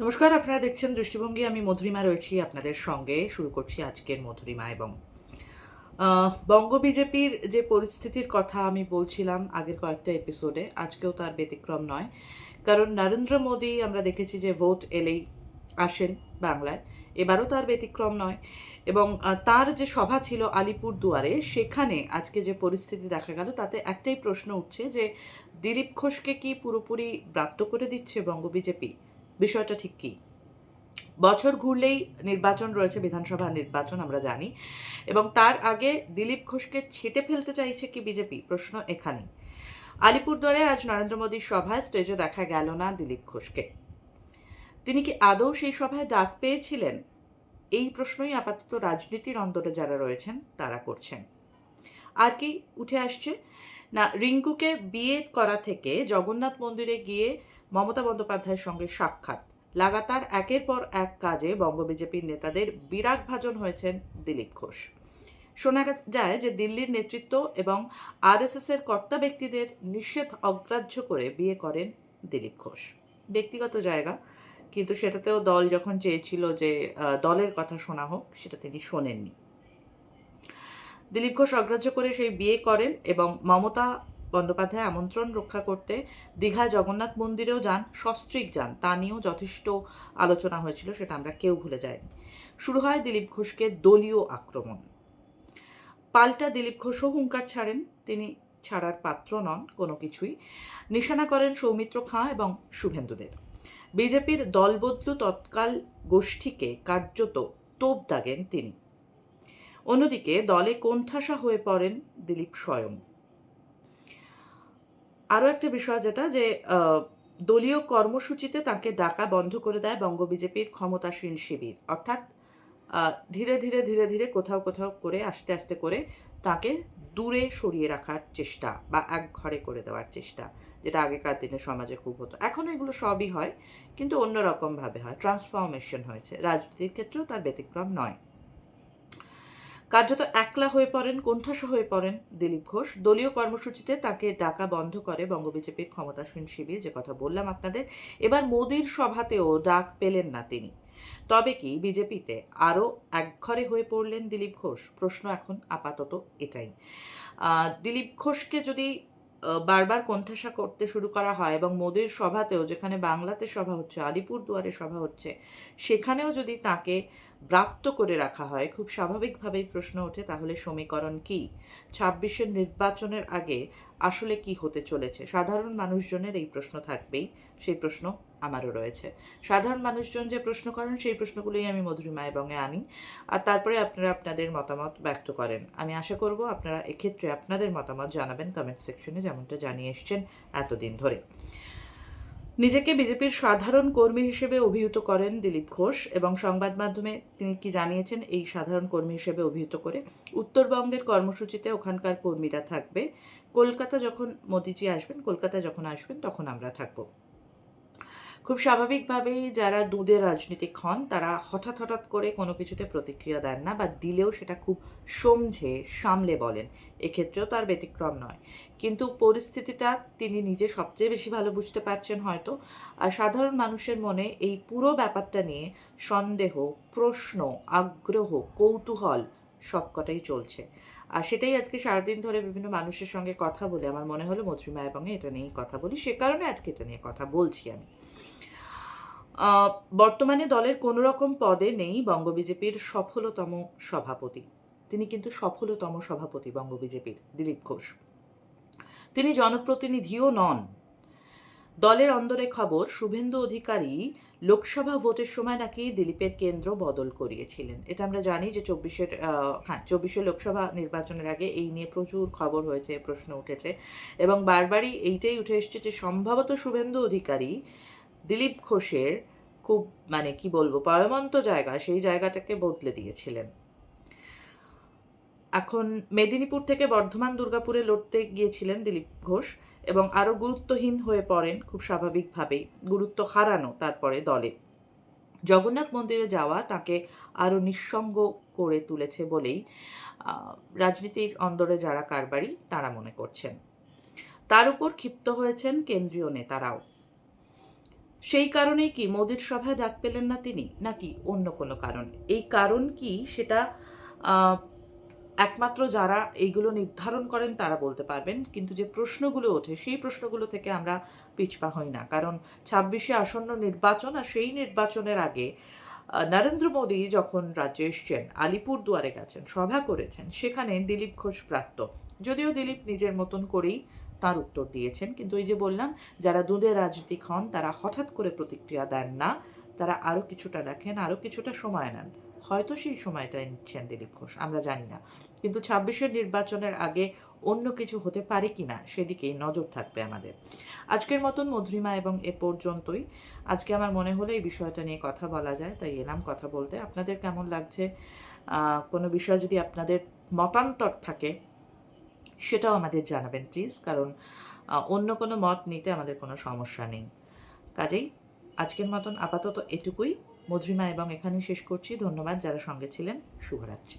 নমস্কার, আপনারা দেখছেন দৃষ্টিভঙ্গি। আমি মধুরিমা রয়েছি আপনাদের সঙ্গে। শুরু করছি আজকের মধুরিমা এবং বঙ্গ বিজেপির যে পরিস্থিতির কথা আমি বলছিলাম আগের কয়েকটা এপিসোডে আজকেও তার ব্যতিক্রম নয়। কারণ নরেন্দ্র মোদী, আমরা দেখেছি যে ভোট এলেই আসেন বাংলায়। এবারও তার ব্যতিক্রম নয়। এবং তার যে সভা ছিল আলিপুর দুয়ারে, সেখানে আজকে যে পরিস্থিতি দেখা গেল, তাতে একটাই প্রশ্ন উঠছে যে, দিলীপ ঘোষকে কি পুরোপুরি ব্রাত্য করে দিচ্ছে বঙ্গ বিজেপি? বিষয়টা ঠিক কি? বছর ঘুরলেই নির্বাচন রয়েছে, বিধানসভা নির্বাচন আমরা জানি। এবং তার আগে দিলীপ ঘোষকে ছেটে ফেলতে চাইছে কি বিজেপি? প্রশ্ন এখানে। আলিপুরদুয়ারে আজ নরেন্দ্র মোদীর সভায় স্টেজে দেখা গেল না দিলীপ ঘোষকে। তিনি কি আদৌ সেই সভায় ডাক পেয়েছিলেন? এই প্রশ্নই আপাতত রাজনীতির অন্তরে যারা রয়েছেন, তারা করছেন। আর কি উঠে আসছে? না, রিঙ্কুকে বিয়ে করা থেকে জগন্নাথ মন্দিরে গিয়ে মমতা বন্দ্যোপাধ্যায়ের সঙ্গে সাক্ষাৎ। লাগাতার একের পর এক কাজে বঙ্গ বিজেপির নেতাদের বিরাগ ভাজন হয়েছেন দিলীপ ঘোষ। শোনা যায় যে দিল্লির নেতৃত্ব এবং আরএসএস এর কর্তা ব্যক্তিদের নিষেধ অগ্রাহ্য করে বিয়ে করেন দিলীপ ঘোষ। ব্যক্তিগত জায়গা, কিন্তু সেটাতেও দল যখন চেয়েছিল যে দলের কথা শোনা হোক, সেটা তিনি শোনেননি। দিলীপ ঘোষ অগ্রাহ্য করে সেই বিয়ে করেন এবং মমতা বন্দ্যোপাধ্যায় আমন্ত্রণ রক্ষা করতে দীঘায় জগন্নাথ মন্দিরেও যান, সস্ত্রীক যান, তা নিয়েও যথেষ্ট আলোচনা হয়েছিল, সেটা আমরা কেউ ভুলে যাইনি শুরু হয় দিলীপ ঘোষকে দলীয় আক্রমণ। পাল্টা দিলীপ ঘোষও হুঙ্কার ছাড়েন, তিনি ছাড়ার পাত্র নন কোনো কিছুই। নিশানা করেন সৌমিত্র খাঁ এবং শুভেন্দুদের। বিজেপির দলবদলু তৎকাল গোষ্ঠীকে কার্যত তোপ দাগেন তিনি। অন্যদিকে দলে কোণঠাসা হয়ে পড়েন দিলীপ স্বয়ং। আরও একটা বিষয় যেটা যে দলীয় কর্মসূচিতে তাকে ডাকা বন্ধ করে দেয় বঙ্গ বিজেপির ক্ষমতাসীন শিবির। অর্থাৎ ধীরে ধীরে ধীরে ধীরে কোথাও কোথাও করে, আস্তে আস্তে করে তাকে দূরে সরিয়ে রাখার চেষ্টা বা এক ঘরে করে দেওয়ার চেষ্টা, যেটা আগেকার দিনে সমাজে খুব হতো। এখন এগুলো সবই হয়, কিন্তু অন্যরকমভাবে হয়। ট্রান্সফরমেশন হয়েছে। রাজনীতির ক্ষেত্রেও তার ব্যতিক্রম নয়। কার্যত একলা হয়ে পড়েন, কোণঠাসা হয়ে পড়েন দিলীপ ঘোষ। দলীয় কর্মসূচিতে তাকে ডাকা বন্ধ করে বঙ্গ বিজেপির ক্ষমতাসীন শিবির, যে কথা বললাম আপনাদের। এবার মোদির সভাতেও ডাক পেলেন না তিনি। তবে কি বিজেপিতে আরও একঘরে হয়ে পড়লেন দিলীপ ঘোষ? প্রশ্ন এখন আপাতত এটাই। দিলীপ ঘোষকে যদি বারবার কোণঠাসা করতে শুরু করা হয় এবং মোদির সভাতেও, যেখানে বাংলাতে সভা হচ্ছে আলিপুর দুয়ারে সভা হচ্ছে, সেখানেও যদি তাকে ব্রাত্য করে রাখা হয়, খুব স্বাভাবিকভাবেই প্রশ্ন ওঠে, তাহলে সমীকরণ কি? ছাব্বিশের নির্বাচনের আগে আসলে কি হতে চলেছে? সাধারণ মানুষজনের এই প্রশ্ন থাকবেই, সেই প্রশ্ন আমারও রয়েছে। সাধারণ মানুষজন যে প্রশ্ন করেন, সেই প্রশ্নগুলোই আমি মধুরিমা এবংয়ে আনি। আর তারপরে আপনারা আপনাদের মতামত ব্যক্ত করেন। আমি আশা করব আপনারা এক্ষেত্রে আপনাদের মতামত জানাবেন কমেন্ট সেকশনে, যেমনটা জানিয়ে এসছেন এতদিন ধরে। নিজেকে বিজেপির সাধারণ কর্মী হিসেবে অভিহিত করেন দিলীপ ঘোষ এবং সংবাদ মাধ্যমে তিনি কি জানিয়েছেন এই সাধারণ কর্মী হিসেবে অভিহিত করে উত্তরবঙ্গের কর্মসূচিতে ওখানকার কর্মীরা থাকবে। কলকাতা যখন মোদিজি আসবেন, কলকাতা যখন আসবেন, তখন আমরা থাকব। খুব স্বাভাবিকভাবেই যারা দুধের রাজনীতিক হন তারা হঠাৎ হঠাৎ করে কোনো কিছুতে প্রতিক্রিয়া দেন না বা দিলেও সেটা খুব সমঝে, সামলে বলেন। এক্ষেত্রেও তার ব্যতিক্রম নয়। কিন্তু পরিস্থিতিটা তিনি নিজে সবচেয়ে বেশি ভালো বুঝতে পারছেন হয়তো। আর সাধারণ মানুষের মনে এই পুরো ব্যাপারটা নিয়ে সন্দেহ, প্রশ্ন, আগ্রহ, কৌতূহল সবকটাই চলছে। আর সেটাই আজকে সারাদিন ধরে বিভিন্ন মানুষের সঙ্গে কথা বলে আমার মনে হলো মধুরিমা এবং এটা নিয়েই কথা বলি। সে কারণে আজকে এটা নিয়ে কথা বলছি আমি। বর্তমানে দলের কোনো রকম পদে নেই বঙ্গ বিজেপির সফলতম সভাপতি। তিনি কিন্তু সফলতম সভাপতি বঙ্গ বিজেপির, দিলীপ ঘোষ। তিনি জনপ্রতিনিধিও নন। দলের অন্দরে খবর, শুভেন্দু অধিকারী লোকসভা ভোটের সময় নাকি দিলীপের কেন্দ্র বদল করিয়েছিলেন। এটা আমরা জানি যে চব্বিশের হ্যাঁ চব্বিশে লোকসভা নির্বাচনের আগে এই নিয়ে প্রচুর খবর হয়েছে, প্রশ্ন উঠেছে। এবং বারবারই এইটাই উঠে এসছে যে সম্ভবত শুভেন্দু অধিকারী দিলীপ ঘোষের খুব মানে কি বলব, পরমন্ত জায়গা, সেই জায়গাটাকে বদলে দিয়েছিলেন। এখন মেদিনীপুর থেকে বর্ধমান, দুর্গাপুরে লড়তে গিয়েছিলেন দিলীপ ঘোষ এবং আরও গুরুত্বহীন হয়ে পড়েন খুব স্বাভাবিকভাবেই, গুরুত্ব হারানো তারপরে দলে। জগন্নাথ মন্দিরে যাওয়া তাকে আরও নিঃসঙ্গ করে তুলেছে বলেই রাজনীতির অন্দরে যারা কারবারি, তারা মনে করছেন। তার উপর ক্ষিপ্ত হয়েছেন কেন্দ্রীয় নেতারাও। সেই কারণেই কি মোদির সভায় ডাক পেলেন না তিনি, নাকি অন্য কোনো কারণ? এই কারণ কি সেটা একমাত্র যারা এইগুলো নির্ধারণ করেন তারা বলতে পারবেন, কিন্তু যে প্রশ্নগুলো ওঠে সেই প্রশ্নগুলো থেকে আমরা পিছপা হই না। কারণ ছাব্বিশে আসন্ন নির্বাচন আর সেই নির্বাচনের আগে নরেন্দ্র মোদী যখন রাজ্যে এসছেন আলিপুর দুয়ারে গেছেন, সভা করেছেন, সেখানে দিলীপ ঘোষ প্রাপ্ত। যদিও দিলীপ নিজের মতন করেই তার উত্তর দিয়েছেন। কিন্তু ওই যে বললাম, যারা দুধে রাজনীতিক হন, তারা হঠাৎ করে প্রতিক্রিয়া দেন না। তারা আরও কিছুটা দেখেন আরও কিছুটা সময় নেন। হয়তো সেই সময়টাই নিচ্ছেন দিলীপ ঘোষ, আমরা জানি না। কিন্তু ছাব্বিশের নির্বাচনের আগে অন্য কিছু হতে পারে কি না সেদিকেই নজর থাকবে আমাদের। আজকের মতন মধুরিমা এবং এ পর্যন্তই। আজকে আমার মনে হলো এই বিষয়টা নিয়ে কথা বলা যায়, তাই এলাম কথা বলতে। আপনাদের কেমন লাগছে? কোনো বিষয় যদি আপনাদের মতান্তর থাকে সেটাও আমাদের জানাবেন প্লিজ কারণ অন্য কোনো মত নিতে আমাদের কোনো সমস্যা নেই। কাজেই আজকের মতন আপাতত এটুকুই। মধুরিমা এবং এখানেই শেষ করছি। ধন্যবাদ যারা সঙ্গে ছিলেন। শুভরাত্রি।